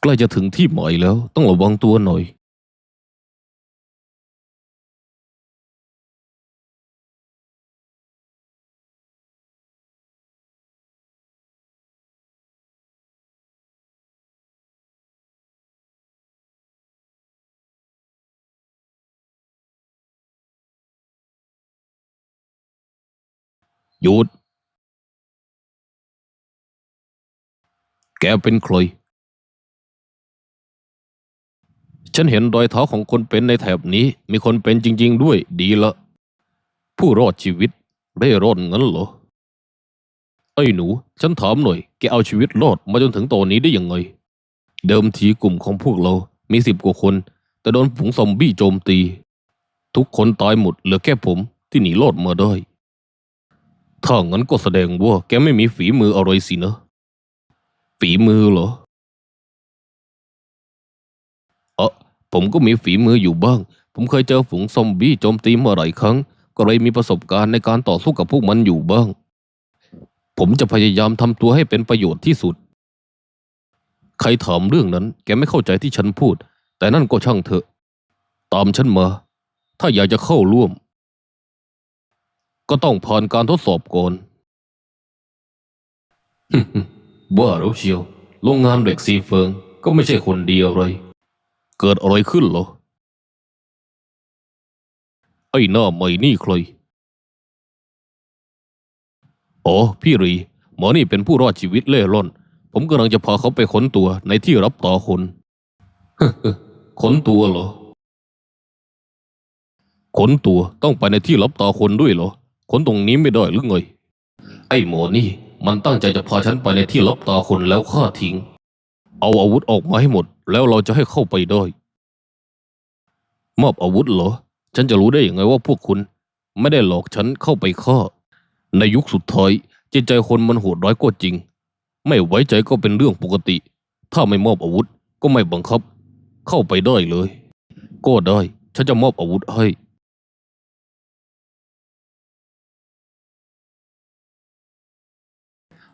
ใกล้จะถึงที่หมายแล้ว ต้องระวังตัวหน่อยหยุดแกเป็นใคร ฉันเห็นรอยเท้าของคนเป็นในแถบนี้ มีคนเป็นจริง ๆ ด้วยดีละ ผู้รอดชีวิตเร่ร่อนงั้นเหรอไอ้หนู ฉันถามหน่อยแกเอาชีวิตรอดมาจนถึงตอนนี้ได้ยังไง เดิมทีกลุ่มของพวกเรา มีสิบกว่าคน แต่โดนฝูงซอมบี้โจมตี ทุกคนตายหมดเหลือแค่ผมที่หนีรอดมาได้ถ้างั้นก็แสดงว่าแกไม่มีฝีมืออะไรสินะฝีมือเหรอ ผมก็มีฝีมืออยู่บ้าง ผมเคยเจอฝูงซอมบี้โจมตีมาหลายครั้ง ก็เลยมีประสบการณ์ในการต่อสู้กับพวกมันอยู่บ้าง ผมจะพยายามทำตัวให้เป็นประโยชน์ที่สุด ใครถามเรื่องนั้น แกไม่เข้าใจที่ฉันพูด แต่นั่นก็ช่างเถอะ ตามฉันมา ถ้าอยากจะเข้าร่วม ก็ต้องผ่านการทดสอบก่อนบ้าแล้วเชียว โรงงานเหล็กซีเฟิงก็ไม่ใช่คนดีอะไร เกิดอะไรขึ้นเหรอ ไอ้หน้าใหม่นี่ใคร อ๋อ พี่รี หมอนี่เป็นผู้รอดชีวิตเล่ร่อน ผมกำลังจะพาเขาไปค้นตัวในที่รับต่อคนค้นตัวเหรอ ค้นตัวต้องไปในที่รับตาคนด้วยเหรอ ค้นตรงนี้ไม่ได้หรือไง ไอ้หมอนี่ มันตั้งใจจะพาฉันไปในที่รับตาคนแล้วฆ่าทิ้ง เอาอาวุธออกมาให้หมด แล้วเราจะให้เข้าไปได้ มอบอาวุธเหรอ ฉันจะรู้ได้ยังไงว่าพวกคุณ ไม่ได้หลอกฉันเข้าไปฆ่า ในยุคสุดท้ายจิตใจคนมันโหดร้ายก็จริง ไม่ไว้ใจก็เป็นเรื่องปกติ ถ้าไม่มอบอาวุธก็ไม่บังคับ เข้าไปได้เลย ก็ได้ฉันจะมอบอาวุธให้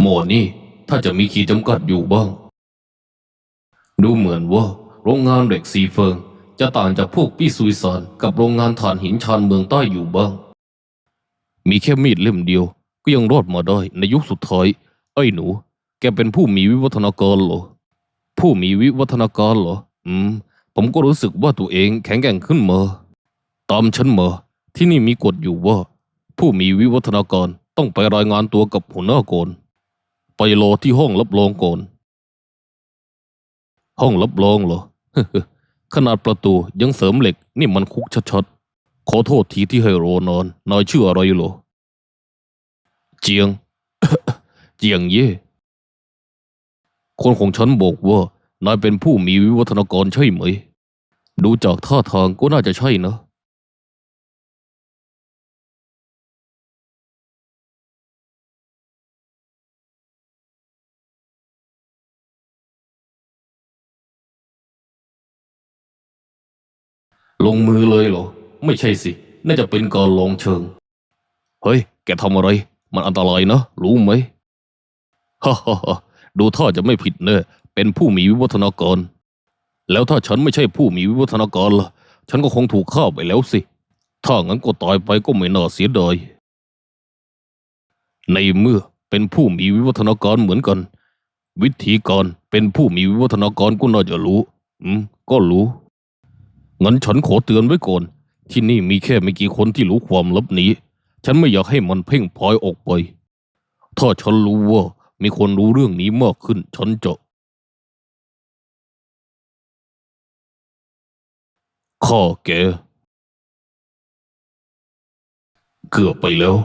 หมอนี่ถ้าจะมีขีดจำกัดอยู่บ้าง ดูเหมือนว่าโรงงานเหล็กซีเฟิง จะต่างจากพวกปี้ซุยซานกับโรงงานถ่านหินชานเมืองใต้อยู่บ้าง มีแค่มีดเล่มเดียว ก็ยังรอดมาได้ในยุคสุดท้าย ไอ้หนู แกเป็นผู้มีวิวัฒนาการเหรอ ผู้มีวิวัฒนาการเหรอ อืม ผมก็รู้สึกว่าตัวเองแข็งแกร่งขึ้นมา ตามฉันมา ที่นี่มีกฎอยู่ว่า ผู้มีวิวัฒนาการต้องไปรายงานตัวกับหัวหน้าก่อนไปรอที่ห้องรับรองก่อน ห้องรับรองเหรอขนาดประตูยังเสริมเหล็กนี่มันคุกชัดๆ ขอโทษทีที่ให้รอนอนนายชื่ออะไรเหรอ เจียง เจียงเย่คนของฉันบอกว่านายเป็นผู้มีวิวัฒนาการใช่ไหม ดูจากท่าทางก็น่าจะใช่นะ ลงมือเลยเหรอ ไม่ใช่สิ น่าจะเป็นการลองเชิง เฮ้ย แกทำอะไร มันอันตรายนะ รู้ไหมฮ่าฮ่าฮ่าดูท่าจะไม่ผิดเนอะเป็นผู้มีวิวัฒนาการแล้วถ้าฉันไม่ใช่ผู้มีวิวัฒนาการล่ะ ฉันก็คงถูกฆ่าไปแล้วสิ ถ้างั้นก็ตายไปก็ไม่น่าเสียดาย ในเมื่อเป็นผู้มีวิวัฒนาการเหมือนกัน วิธีการเป็นผู้มีวิวัฒนาการก็น่าจะรู้ อืม ก็รู้ งั้นฉันขอเตือนไว้ก่อน ที่นี่มีแค่ไม่กี่คนที่รู้ความลับนี้ ฉันไม่อยากให้มันเพ่งพลอยออกไป ถ้าฉันรู้ว่ามีคนรู้เรื่องนี้มากขึ้น ฉันจะข้าแกเกือบไปแล้ว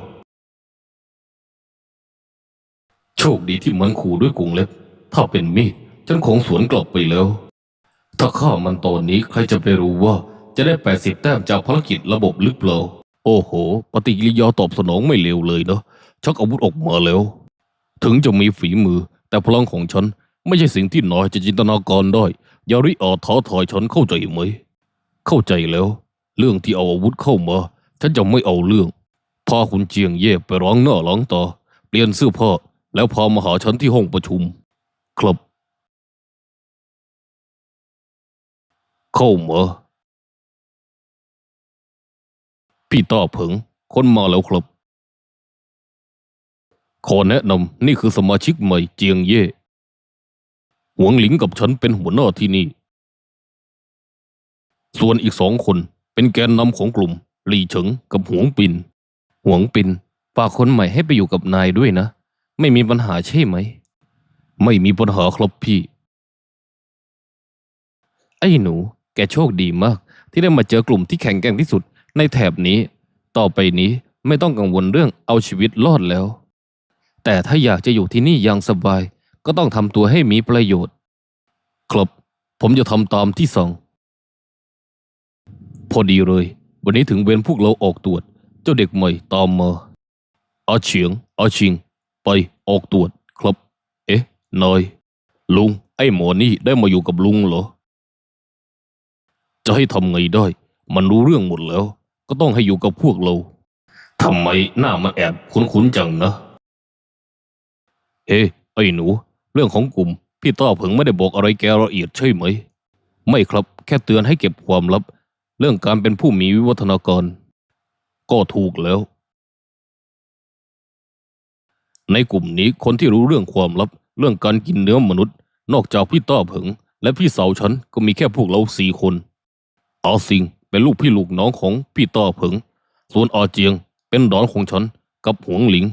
โชคดีที่มันขู่ด้วยกรงเล็บ ถ้าเป็นมีดฉันคงสวนกลับไปแล้ว ถ้าฆ่ามันตอนนี้ใครจะไปรู้ว่า จะได้แปดสิบแต้มจากภารกิจระบบหรือเปล่า โอ้โห ปฏิกิริยาตอบสนองไม่เลวเลยเนาะชักอาวุธออกมาแล้ว ถึงจะมีฝีมือ แต่พลังของฉัน ไม่ใช่สิ่งที่น้อยจะจินตนาการได้ ยาริอาท้าทายฉันเข้าใจไหม เข้าใจแล้ว เรื่องที่เอาอาวุธเข้ามา ฉันจะไม่เอาเรื่อง พาคุณเจียงเย่ไปร้องหน้าล้างตาเปลี่ยนเสื้อผ้าแล้วพามาหาฉันที่ห้องประชุม ครับ เข้ามาพี่ต้อเผิง คนมาแล้วครับ ขอแนะนำนี่คือสมาชิกใหม่เจียงเย่หวงหลิงกับฉันเป็นหัวหน้าที่นี่ ส่วนอีกสองคนเป็นแกนนำของกลุ่ม หลี่เฉิงกับหวงปิน หวงปินฝากคนใหม่ให้ไปอยู่กับนายด้วยนะ ไม่มีปัญหาใช่ไหม ไม่มีปัญหาครับพี่ ไอ้หนู แกโชคดีมาก ที่ได้มาเจอกลุ่มที่แข็งแกร่งที่สุดในแถบนี้ ต่อไปนี้ไม่ต้องกังวลเรื่องเอาชีวิตรอดแล้ว แต่ถ้าอยากจะอยู่ที่นี่อย่างสบาย ก็ต้องทำตัวให้มีประโยชน์ ครับ ผมจะทำตามที่สั่งพอดีเลย วันนี้ถึงเวรพวกเราออกตรวจ เจ้าเด็กใหม่ตามมาอาเฉียงอาชิง ไปออกตรวจครับ เอ๊ะนายลุง ไอ้หมอนี่ได้มาอยู่กับลุงเหรอ จะให้ทำไงได้ มันรู้เรื่องหมดแล้ว ก็ต้องให้อยู่กับพวกเราทำไมหน้ามันแอบคุ้นๆจังนะเฮ้ไอ้หนู เรื่องของกลุ่ม พี่ต้อเผิงไม่ได้บอกอะไรแกละเอียดใช่ไหม ไม่ครับ แค่เตือนให้เก็บความลับ เรื่องการเป็นผู้มีวิวัฒนาการ ก็ถูกแล้ว ในกลุ่มนี้คนที่รู้เรื่องความลับ เรื่องการกินเนื้อมนุษย์ นอกจากพี่ต้อเผิง และพี่สาวฉันก็มีแค่พวกเราสี่คน อาซิงเป็นลูกพี่ลูกน้องของพี่ต้อเผิง ส่วนอาเจียงเป็นดอนของฉันกับหวงหลิง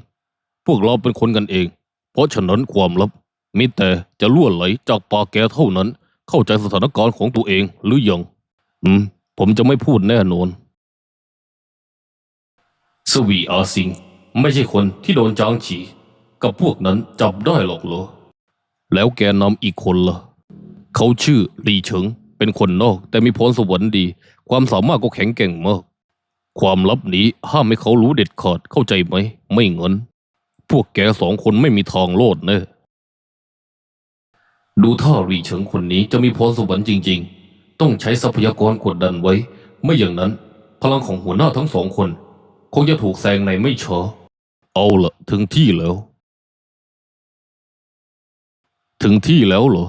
พวกเราเป็นคนกันเอง เพราะฉะนั้นความลับมีแต่จะล่วนไหลจากปากแกเท่านั้น เข้าใจสถานการณ์ของตัวเองหรือยัง อืม ผมจะไม่พูดแน่นอน สวีอาซิง ไม่ใช่คนที่โดนจางฉี กับพวกนั้นจับได้หรอกเหรอ แล้วแกนำอีกคนล่ะ เขาชื่อหลีเฉิง เป็นคนนอก แต่มีพรสวรรค์ดี ความสามารถก็แข็งแกร่งมาก ความลับนี้ห้ามให้เขารู้เด็ดขาดเข้าใจไหม ไม่งั้นพวกแกสองคนไม่มีทางโลดแน่ดูท่าหลีเฉิงคนนี้จะมีพรสวรรค์จริง ๆ ต้องใช้ทรัพยากรกดดันไว้ ไม่อย่างนั้น พลังของหัวหน้าทั้งสองคน คงจะถูกแซงในไม่ช้าเอาละถึงที่แล้ว ถึงที่แล้วเหรอ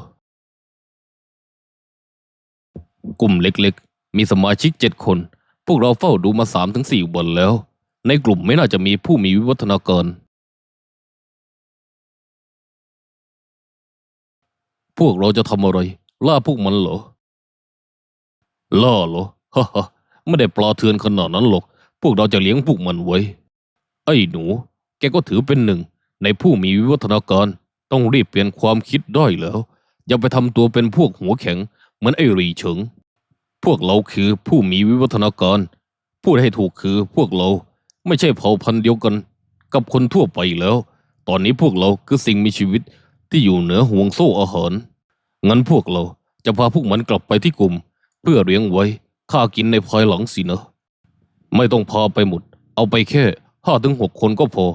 กลุ่มเล็กๆ มีสมาชิกเจ็ดคน พวกเราเฝ้าดูมาสามถึงสี่วันแล้ว ในกลุ่มไม่น่าจะมีผู้มีวิวัฒนาการพวกเราจะทำอะไร ล่าพวกมันเหรอ ล่าเหรอฮ่าฮไม่ได้ปลาเทือนขนาดนั้นหรอก พวกเราจะเลี้ยงพวกมันไว้ ไอ้หนู แกก็ถือเป็นหนึ่ง ในผู้มีวิวัฒนาการ ต้องรีบเปลี่ยนความคิดได้แล้ว อย่าไปทำตัวเป็นพวกหัวแข็ง เหมือนไอ้รีเฉิง พวกเราคือผู้มีวิวัฒนาการ พูดให้ถูกคือพวกเราไม่ใช่เผ่าพันธุ์เดียวกัน กับคนทั่วไปแล้ว ตอนนี้พวกเราคือสิ่งมีชีวิตที่อยู่เหนือห่วงโซ่อาหาร งั้นพวกเราจะพาพวกมันกลับไปที่กลุ่ม เพื่อเลี้ยงไว้ฆ่ากินในภายหลังสินะ ไม่ต้องพาไปหมด เอาไปแค่ห้าถึงหกคนก็พอ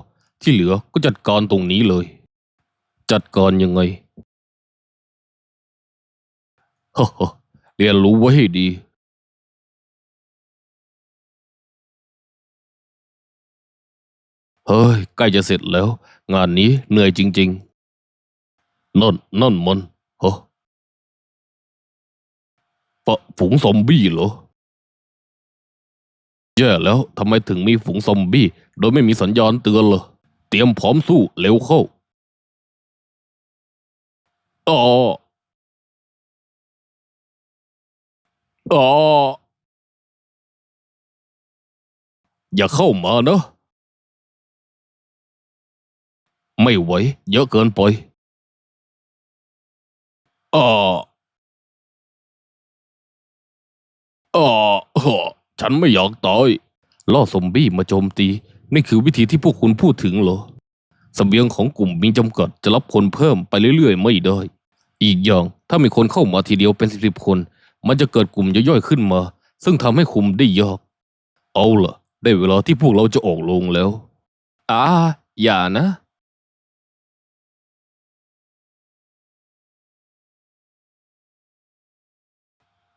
ที่เหลือก็จัดการตรงนี้เลย จัดการยังไงฮ่าฮ่า เรียนรู้ไว้ให้ดีเฮ้ยใกล้จะเสร็จแล้ว งานนี้เหนื่อยจริง ๆน่นน่นมนฮะปะฝูงซอมบี้เหรอแย่แล้วทำไมถึงมีฝูงซอมบี้โดยไม่มีสัญญาณเตือนเหรอเตรียมพร้อมสู้เร็วเข้าอ๋อ อ๋ออย่าเข้ามานะ ไม่ไหวเยอะเกินไปอ๋ออ๋อฉันไม่อยากตาย ล่อซอมบี้มาโจมตี นี่คือวิธีที่พวกคุณพูดถึงเหรอสเสบียงของกลุ่มมีจำกัดจะรับคนเพิ่มไปเรื่อยๆ ไม่ได้ อีกอย่างถ้ามีคนเข้ามาทีเดียวเป็นสิบคน มันจะเกิดกลุ่มย่อยๆขึ้นมา ซึ่งทำให้คุมได้ยาก เอาล่ะ ได้เวลาที่พวกเราจะออกลงแล้วอ่าอย่านะ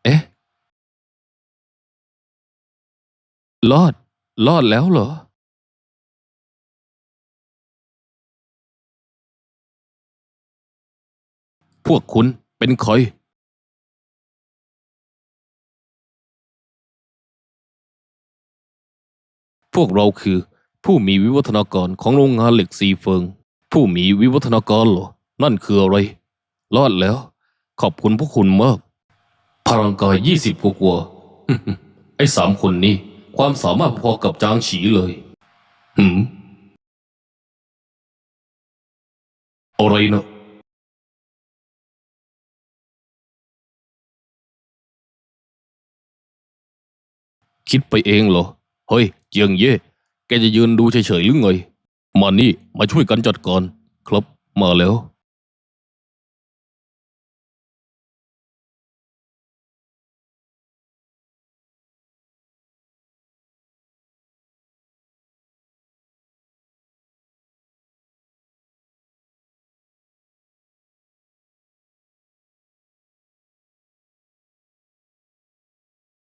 เอ๊ะรอด รอดแล้วเหรอ พวกคุณเป็นใคร พวกเราคือ ผู้มีวิวัฒนาการของโรงงานเหล็กซีเฟิง ผู้มีวิวัฒนาการเหรอ นั่นคืออะไร รอดแล้ว ขอบคุณพวกคุณมาก พลังกายยี่สิบกว่าไอ้สามคนนี้ความสามารถพอกับจางฉีเลยหืมอะไรนะคิดไปเองเหรอ เฮ้ย เจียงเย่ แกจะยืนดูเฉยๆหรือไง มานี่ มาช่วยกันจัดการ ครับ มาแล้ว